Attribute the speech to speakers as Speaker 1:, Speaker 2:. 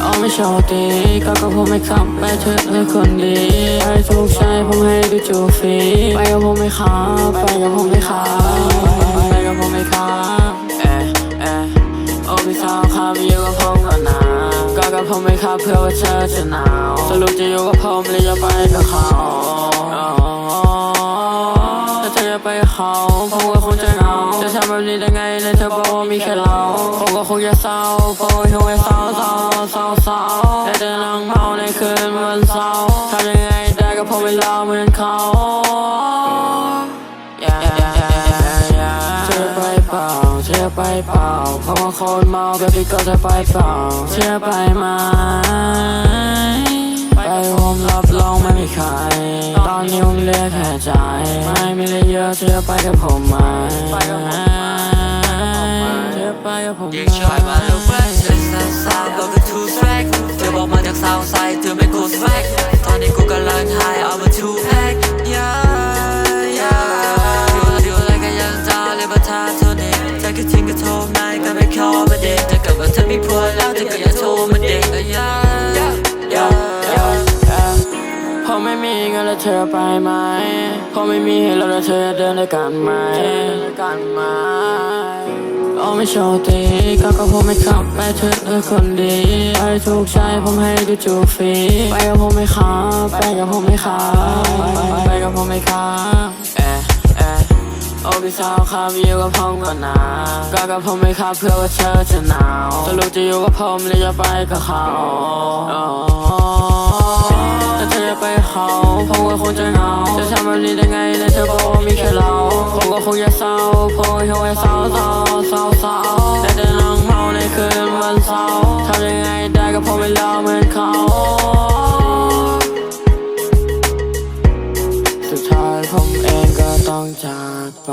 Speaker 1: เอาไม่ชว์ตีก็ก็ผมไม่ขับไปเถอเลยคนดีไปทุกใจผมให้ดูจูฟรีไปกับผมไม่ขับไปกับผมไม่ขับไปกับผมไม่ขับเอ้ยเอ้ยโอ้พี่สาวขับอยู่กับผมก่อนนะก็กับผมไม่ขับเพื่อว่าเธอจะหนาวสรุปจะอยู่กับผมหรือจะไปกับเขา เขาผมก็คงจะเหงาจะทำแบบนี้ได้ไงในเธอบอกว่ามีแค่เราผมก็คงจะเศร้าเพราะว่าคงจะเศร้าเศร้าเศร้าเศร้าแต่จะนั่งเมาในคืนวันเสาร์ทำยังไงได้ก็เพราะเวลาเหมือนเขาเธอไปเปล่าเธอไปเปล่าเพราะว่าคนเมาแบบนี้ก็จะไปเปล่าเธอไปมไใคร ตอนนี้ผมเหลือแค่ใจ ไม่มีอะไรเยอะเธอไปกับผมไหมไปกับผมเธอไปกับผมไหม
Speaker 2: เด็กชายมาเร็วแฟชเซ็นซาบอกกับทูแฟกเธอบอกมาจากซาวไซด์เธอไม่กูสแฟกตอนนี้กูกำลังหายเอามาทูแพ็กยายาอยู่อยู่อะไรกันยังจ้าเลยประทาเท่านี้ถ้าคิดถึงก็โทรนายก็ไม่ขอมาเด็กถ้าเกิดว่าเธอมีผัวแล้วเธอก็อย่าโทรมาเด็กย
Speaker 1: เงินแล้วเธอไปไหมพอไม่มีให้เราแล้วเธอเดินด้วยกันไหมกันไหมโอ้ไม่โชว์ตีก็ก็ผมไม่ขับไปเถอะเลยคนดีไปถูกใจผมให้ดูจูฟรีไปกับผมไม่ขับไปกับผมไม่ขับไปกับผมไม่ขับเอ๊ะเอ๊ะโอ้พี่สาวครับอยู่กับผมก่อนนะก็กับผมไม่ครับเพื่อว่าเธอจะหนาวสรุปจะอยู่กับผมหรือจะไปกับเขา ผมก็คงจะเหงาจะทำแบบนี้ได้ไงในเธอบอกว่ามีแค่เราผมก็คงจะเศร้าเพราะว่าเขาไว้เศร้าเศร้าเศร้าเศร้าแต่จะนั่งเมาในคืนวันเสาร์ทำยังไงได้ก็เพราะเวลาเหมือนเขาสุดท้ายผมเองก็ต้องจากไป